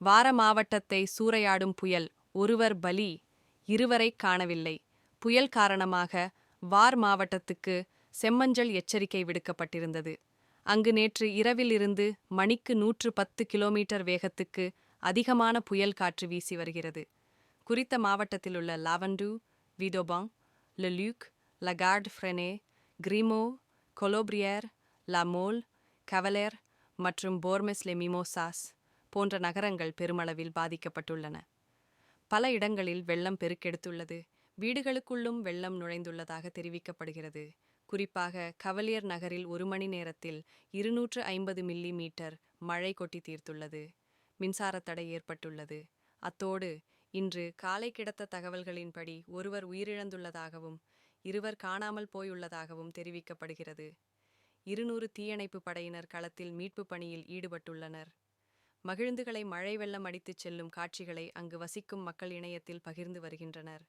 வார மாவட்டத்தை சூறையாடும் புயல் ஒருவர் பலி இருவரை காணவில்லை. புயல் காரணமாக வார் மாவட்டத்துக்கு செம்மஞ்சள் எச்சரிக்கை விடுக்கப்பட்டிருந்தது. அங்கு நேற்று இரவிலிருந்து மணிக்கு நூற்று பத்து கிலோமீட்டர் வேகத்துக்கு அதிகமான புயல் காற்று வீசி வருகிறது. குறித்த மாவட்டத்திலுள்ள லாவண்டு விடோபாங் லெல்யூக் லகார்ட் ஃப்ரெனே கிரிமோ கொலோப்ரியர் லாமோல் கவலேர் மற்றும் போர்மெஸ் லெமிமோசாஸ் போன்ற நகரங்கள் பெருமளவில் பாதிக்கப்பட்டுள்ளன. பல இடங்களில் வெள்ளம் பெருக்கெடுத்துள்ளது. வீடுகளுக்குள்ளும் வெள்ளம் நுழைந்துள்ளதாக தெரிவிக்கப்படுகிறது. குறிப்பாக கவலியர் நகரில் ஒரு மணி நேரத்தில் இருநூற்று ஐம்பது மில்லி மீட்டர் மழை கொட்டி தீர்த்துள்ளது. மின்சாரத் தடை ஏற்பட்டுள்ளது. அத்தோடு இன்று காலை கிடத்த தகவல்களின்படி ஒருவர் உயிரிழந்துள்ளதாகவும் இருவர் காணாமல் போயுள்ளதாகவும் தெரிவிக்கப்படுகிறது. இருநூறு தீயணைப்பு படையினர் களத்தில் மீட்புப் பணியில் ஈடுபட்டுள்ளனர். மகிழ்ந்துகளை மழை வெள்ளம் அடித்துச் செல்லும் காட்சிகளை அங்கு வசிக்கும் மக்கள் இணையத்தில் பகிர்ந்து வருகின்றனர்.